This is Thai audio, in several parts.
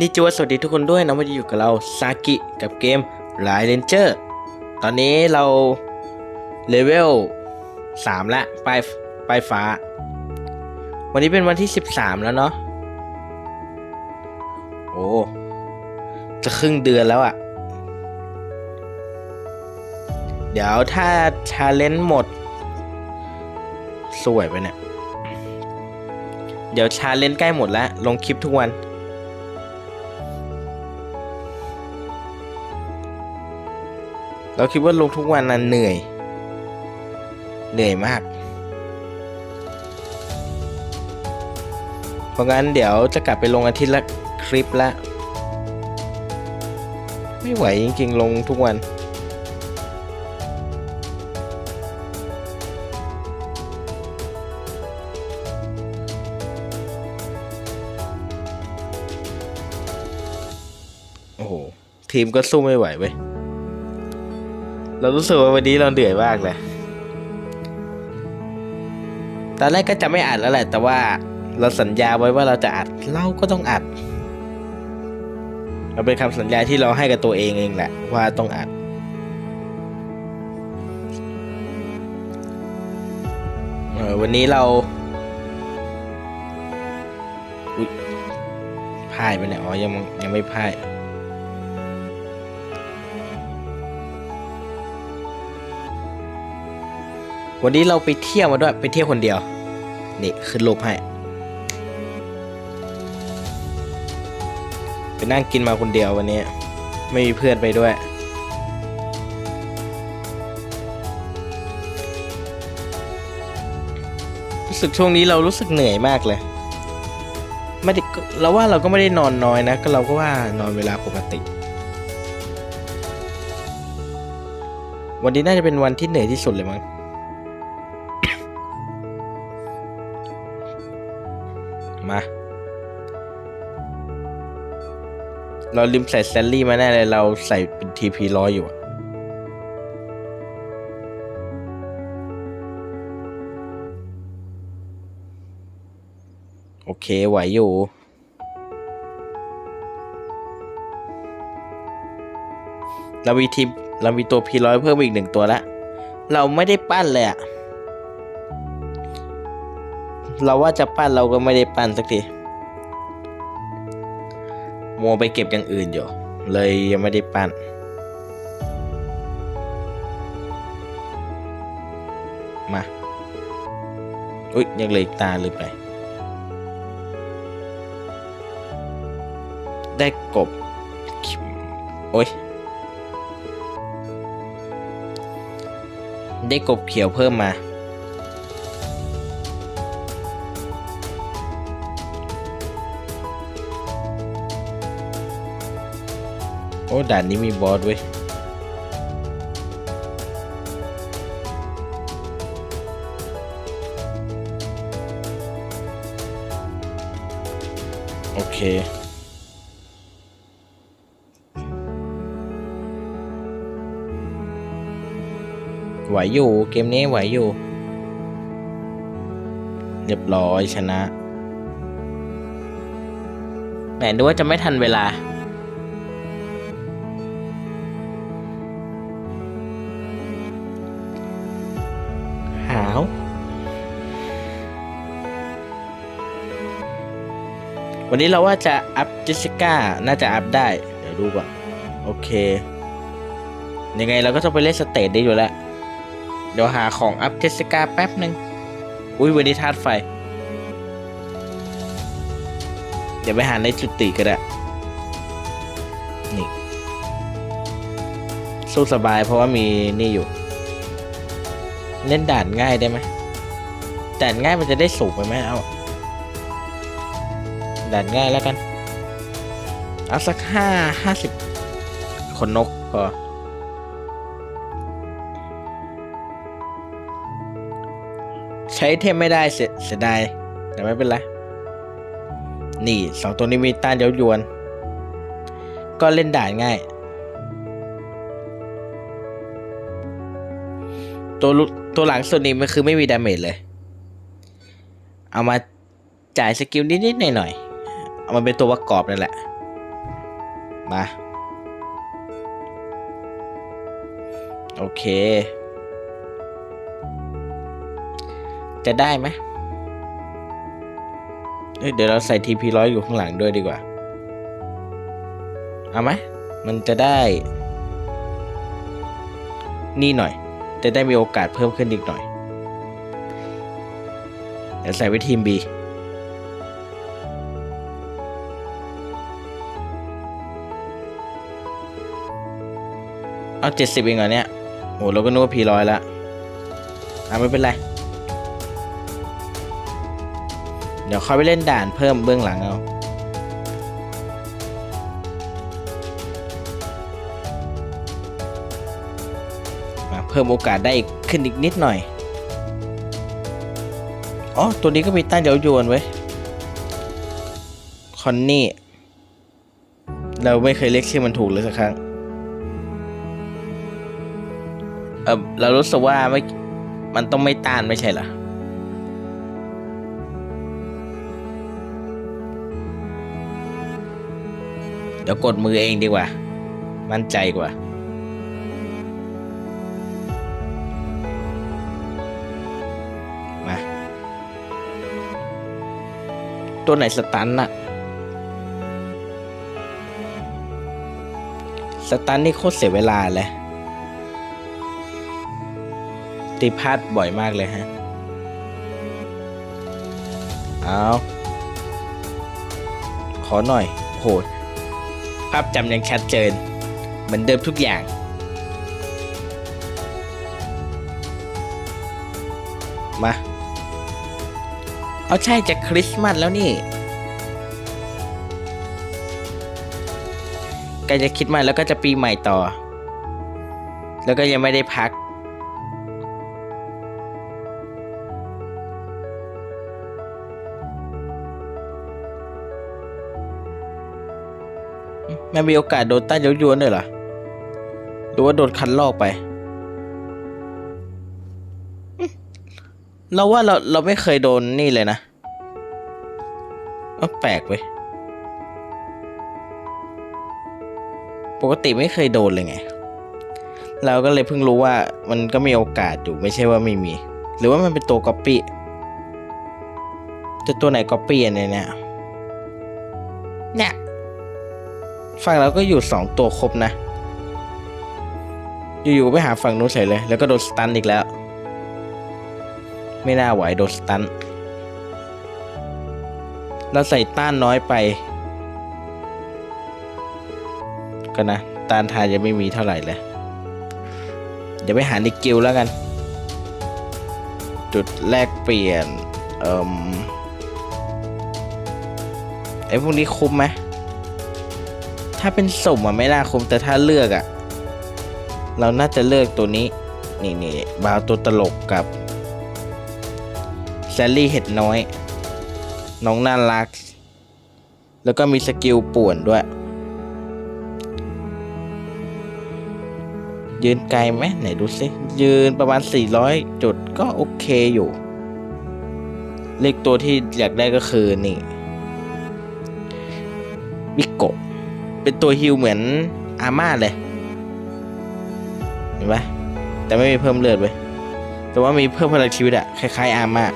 นิจวสวัสดีทุกคนด้วยนะวันนี้อยู่กับเราซากิกับเกมไลเลนเจอร์ตอนนี้เราเลเวล3ละป้ายป้ายฟ้า วันนี้เป็นวันที่ 13 แล้วเนาะโอ้จะครึ่งเดือนแล้วอะ่ะ เดี๋ยวถ้าชาเลนจ์หมด สวยไปเนี่ยเดี๋ยวชาเลนจ์ใกล้หมดแล้ว ลงคลิปทุกวัน เราคิดว่าลงทุกวันนั้นเหนื่อย เหนื่อยมาก เพราะงั้นเดี๋ยวจะกลับไปลงอาทิตย์ละคลิปละ ไม่ไหวจริงๆ ลงทุกวัน โอ้โห ทีมก็สู้ไม่ไหวเว้ย เรารู้สึกว่าวันนี้เราเหนื่อยมากเลยตอนแรกก็จะไม่อัดแล้วแหละ แต่ว่าเราสัญญาไว้ว่าเราจะอัดเราก็ต้องอัดมันเป็นคำสัญญาที่เราให้กับตัวเองเองแหละ ว่าต้องอัด วันนี้เราพ่ายไปเนี่ยอ๋อยังยังไม่พ่าย วันนี้เราไปเที่ยวมาด้วยไปเที่ยวคนเดียว นี่ขึ้นรูปให้ ไปนั่งกินมาคนเดียววันนี้ ไม่มีเพื่อนไปด้วย รู้สึกช่วงนี้เรารู้สึกเหนื่อยมากเลยไม่ได้เราว่าเราก็ไม่ได้นอนน้อยนะ ก็เราก็ว่านอนเวลาปกติ วันนี้น่าจะเป็นวันที่เหนื่อยที่สุดเลยมั้ง เราลืมใส่แซลลี่มาแน่เลยเราใส่เป็นทีพีร้อยอยู่อะโอเค ไหวอยู่ เรามีทีมเรามีตัวพีร้อยเพิ่มอีกหนึ่งตัวละ เราไม่ได้ปั้นเลยอะเราว่าจะปั้นเราก็ไม่ได้ปั้นสักที มัวไปเก็บอย่างอื่นอยู่ เลยยังไม่ได้ปั้นมาอุ้ยยังเหลยอีกตาเลยไป ได้กบ โอ้ยได้กบเขียวเพิ่มมา โอ้ด่านนี้มีบอสเว้ยโอเคไหวอยู่ เกมนี้ไหวอยู่ เรียบร้อยชนะแหมดูว่าจะไม่ทันเวลา วันนี้เราว่าจะอัพเจสสิก้าน่าจะอัพได้ เดี๋ยวดูก่อน โอเค ยังไงเราก็ต้องไปเล่นสเตจได้อยู่แล้ว เดี๋ยวหาของอัพเจสสิก้าแป๊บหนึ่งอุ้ยวันนี้ธาตุไฟ เดี๋ยวไปหาในจุติก็ได้นี่สู้สบายเพราะว่ามีนี่อยู่ เล่นด่านง่ายได้ไหมด่านง่ายมันจะได้สูงไปไหมเอา ด่านง่ายแล้วกัน เอาสักห้าห้าสิบขนนกพอใช้เทมไม่ได้เสียเสียดายแต่ไม่เป็นไร นี่สองตัวนี้มีต้านเย้ายวน ก็เล่นด่านง่าย ตัวลุตัวหลังสุดนี้มันคือไม่มีดาเมจเลย เอามาจ่ายสกิลนิดๆหน่อยๆ มาเป็นตัวประกอบนั่นแหละ มา โอเค จะได้ไหมเดี๋ยวเราใส่ทีพีร้อยอยู่ข้างหลังด้วยดีกว่า เอาไหม มันจะได้ นี่หน่อย จะได้มีโอกาสเพิ่มขึ้นอีกหน่อย เดี๋ยวใส่ไว้ทีม B เอาเจ็ดสิบเองเหรอเนี่ยโอ้เราก็นึกว่าพีร้อยละอะไม่เป็นไร เดี๋ยวค่อยไปเล่นด่านเพิ่มเบื้องหลังเอามาเพิ่มโอกาสได้อีกขึ้นอีกนิดหน่อย อ๋อ ตัวนี้ก็มีต้านเย้ายวยวนไว้คอนนี่ เราไม่เคยเรียกชื่อมันถูกเลยสักครั้ง เออเรารู้สึกว่าไม่มันต้องไม่ต้านไม่ใช่เหรอเดี๋ยวกดมือเองดีกว่า มั่นใจกว่า มา ตัวไหนสตันน่ะ สตันนี่โคตรเสียเวลาเลย ตีพลาดบ่อยมากเลยฮะ เอาขอหน่อย โหภาพจำยังชัดเจน เหมือนเดิมทุกอย่าง มา เอาใช่จะคริสต์มาสแล้วนี่ใกล้จะคิดมาแล้วก็จะปีใหม่ต่อ แล้วก็ยังไม่ได้พัก ไม่มีโอกาสโดนต้านยกยวนด้วยเหรอหรือว่าโดนคันลอกไปเราว่าเราเราไม่เคยโดนนี่เลยนะเอ้าแปลกเว้ยปกติไม่เคยโดนเลยไง เราก็เลยเพิ่งรู้ว่ามันก็มีโอกาสอยู่ไม่ใช่ว่าไม่มี หรือว่ามันเป็นตัวก๊อปปี้จะตัวไหนก๊อปปี้อันเนี้ยเนี่ยเนี่ย ฝั่งเราก็อยู่สองตัวครบนะ อยู่ๆไปหาฝั่งนู้นเฉยเลย แล้วก็โดนสตันอีกแล้ว ไม่น่าไหวโดนสตัน เราใส่ต้านน้อยไป ก็นะ ต้านทานยังไม่มีเท่าไหร่เลย เดี๋ยวไปหาในกิลแล้วกัน จุดแลกเปลี่ยน เอ่มไอพวกนี้คุ้มไหม ถ้าเป็นสมอะไม่น่าคุ้มแต่ถ้าเลือกอะ เราน่าจะเลือกตัวนี้ นี่นี่บาวตัวตลกกับแซลลี่เห็ดน้อย น้องน่ารัก แล้วก็มีสกิลป่วนด้วย ยืนไกลไหมไหนดูสิ ยืนประมาณ 400 จุดก็โอเคอยู่ เลขตัวที่อยากได้ก็คือนี่บิโกะ เป็นตัวฮิลเหมือนอาม่าเลย เห็นปะแต่ไม่มีเพิ่มเลือดเว้ยแต่ว่ามีเพิ่มพลังชีวิตอะคล้าย ๆ อาม่า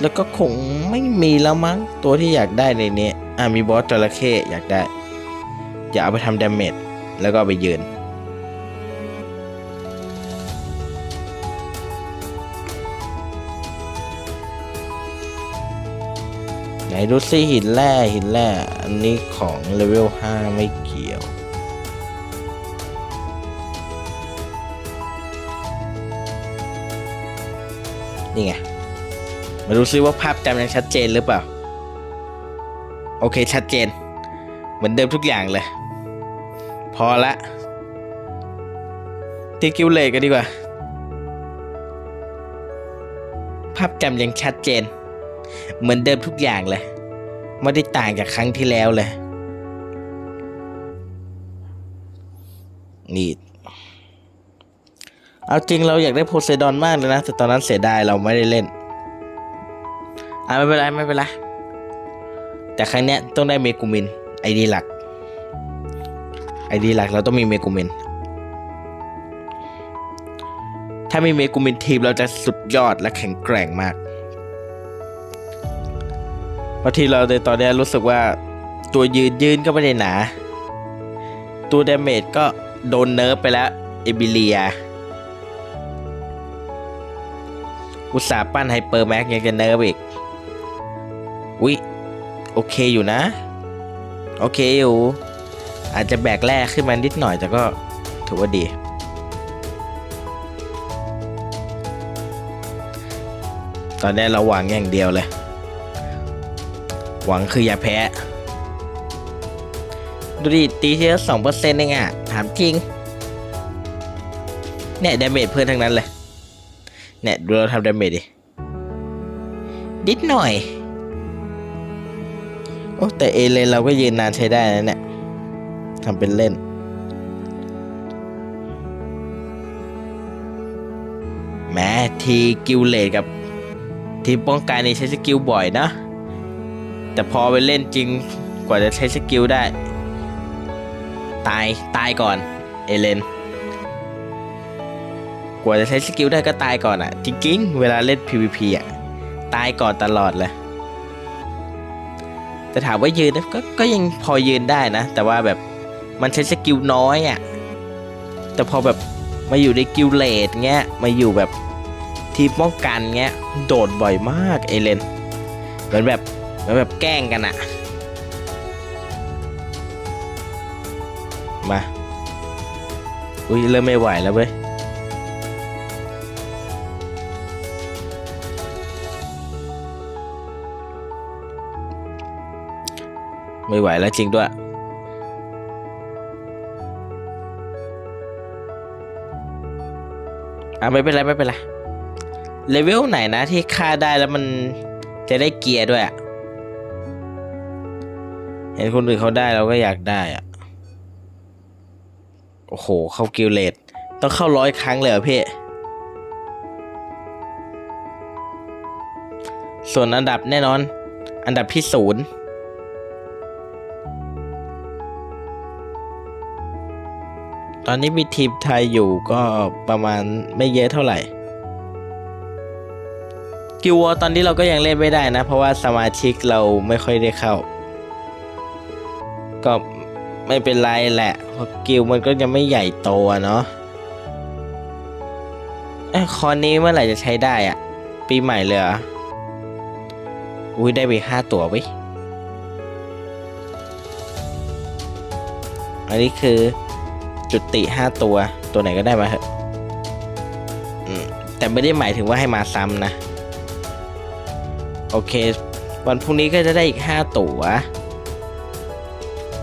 แล้วก็คงไม่มีแล้วมั้งตัวที่อยากได้ในนี้อ่ามีบอสจระเข้อยากได้อย่าเอาไปทำดาเมจแล้วก็ไปยืน ดูซิหินแร่หินแร่อันนี้ของเลเวล5ไม่เกี่ยวนี่ไงมาดูซิว่าภาพจำยังชัดเจนหรือเปล่า โอเคชัดเจน เหมือนเดิมทุกอย่างเลย พอละตีกิวเลกันดีกว่า ภาพจำยังชัดเจน เหมือนเดิมทุกอย่างเลย ไม่ได้ต่างจากครั้งที่แล้วเลย นี่ เอาจริงเราอยากได้โพไซดอนมากเลยนะ แต่ตอนนั้นเสียดายเราไม่ได้เล่น อ่าไม่เป็นไรไม่เป็นไร แต่ครั้งเนี้ยต้องได้เมกูมินไอดีหลัก ไอดีหลักเราต้องมีเมกูมินถ้ามีเมกูมินทีมเราจะสุดยอดและแข็งแกร่งมาก เพราะที่เราในตอนนี้รู้สึกว่าตัวยืนยืนก็ไม่ได้หนา ตัวดาเมจก็โดนเนิร์ฟไปแล้ว เอบิเลีย อุตสาห์ปั้นไฮเปอร์แม็กยังจะเนิร์ฟอีก อุ๊ย โอเคอยู่นะ โอเคอยู่ อาจจะแบกแรกขึ้นมานิดหน่อยแต่ก็ถือว่าดีตอนนี้เราหวังอย่างเดียวเลย หวังคืออย่าแพ้ ดูดิตีเทีละสองเปอร์เซ็นต์เองอะถามจริง เนี่ยดาเมจเพื่อนทั้งนั้นเลย เนี่ย ดูเราทำดาเมจดิ นิดหน่อย โอ้ แต่เอเลนเราก็ยืนนานใช้ได้นะเนี่ยทำเป็นเล่นแม้ทีกิลเลดกับทีมป้องกันนี่ใช้สกิลบ่อยนะ แต่พอไปเล่นจริงกว่าจะใช้สกิลได้ ตายตายก่อน เอเลนกว่าจะใช้สกิลได้ก็ตายก่อนอะ่ะ จริงๆ เวลาเล่น PVP อะ่ะ ตายก่อนตลอดเลยแต่ถามว่ายืนนก็ก็ยังพอยืนได้นะ แต่ว่าแบบมันใช้สกิลน้อยอะ่ะ แต่พอแบบมาอยู่ในกิลเลดเงี้ย มาอยู่แบบทีมป้องกันเงี้ย โดดบ่อยมากเอเลนเหมือนแบบ เหมือนแบบแกล้งกันอะมา อุ้ยเริ่มไม่ไหวแล้วเว้ยไม่ไหวแล้วจริงด้วย อะไม่เป็นไรไม่เป็นไร เลเวลไหนนะที่ฆ่าได้แล้วมันจะได้เกียร์ด้วยอะ เห็นคนอื่นเขาได้เราก็อยากได้อะโอ้โห เข้ากิลเลตต้องเข้าร้อยครั้งเลยเหรอพี่ส่วนอันดับแน่นอน อันดับที่ศูนย์ตอนนี้มีทีมไทยอยู่ก็ประมาณไม่เยอะเท่าไหร่กิววอตอนนี้เราก็ยังเล่นไม่ได้นะ เพราะว่าสมาชิกเราไม่ค่อยได้เข้า ก็ไม่เป็นไรแหละเพราะกิวมันก็ยังไม่ใหญ่โตอะเนาะเอ้คอนนี้เมื่อไหร่จะใช้ได้อะปีใหม่เลยเหรออุ้ยได้ไปห้าตัวว้ยอันนี้คือจุติห้าตัวตัวไหนก็ได้มาเถอะอืมแต่ไม่ได้หมายถึงว่าให้มาซ้ำนะ โอเค วันพรุ่งนี้ก็จะได้อีกห้าตัว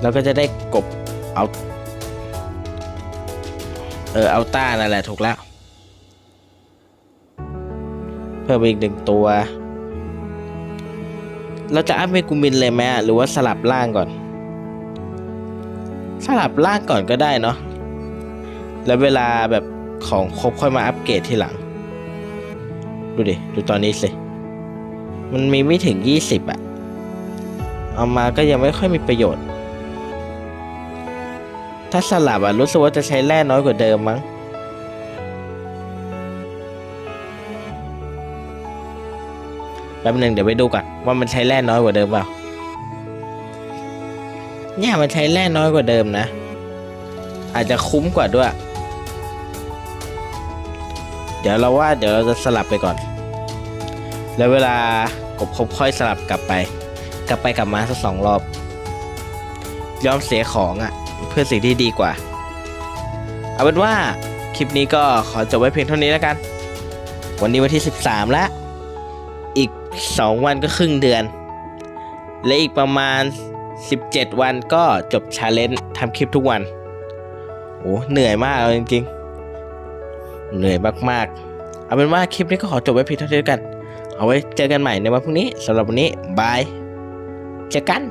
แล้วก็จะได้กบเอาเออเอาต้านั่นแหละถูกแล้ว เพิ่มอีกหนึ่งตัว เราจะอัพเมกูมินเลยไหมหรือว่าสลับล่างก่อน สลับล่างก่อนก็ได้เนาะแล้วเวลาแบบของครบค่อยมาอัปเกรดทีหลัง ดูดิ ดูตอนนี้สิ มันมีไม่ถึงยี่สิบอะเอามาก็ยังไม่ค่อยมีประโยชน์ ถ้าสลับอะรู้สึกว่าจะใช้แร่น้อยกว่าเดิมมั้ง แป๊บหนึ่งเดี๋ยวไปดูก่อนว่ามันใช้แร่น้อยกว่าเดิมเปล่า เนี่ยมันใช้แร่น้อยกว่าเดิมนะ อาจจะคุ้มกว่าด้วย เดี๋ยวเราว่าเดี๋ยวเราจะสลับไปก่อน แล้วเวลากบคบค่อยสลับกลับไป กลับไปกลับมาสักสองรอบ ยอมเสียของอะ่ะ เพื่อสิ่งที่ดีกว่า เอาเป็นว่าคลิปนี้ก็ขอจบไว้เพียงเท่านี้แล้วกัน วันนี้วันที่ 13 แล้ว อีก 2 วันก็ครึ่งเดือน และอีกประมาณ 17 วันก็จบชาเลนจ์ทำคลิปทุกวันโอ้เหนื่อยมากเอาจริงๆ เหนื่อยมากๆ เอาเป็นว่าคลิปนี้ก็ขอจบไว้เพียงเท่านี้แล้วกัน เอาไว้เจอกันใหม่ในวันพรุ่งนี้สำหรับวันนี้บายเจอกัน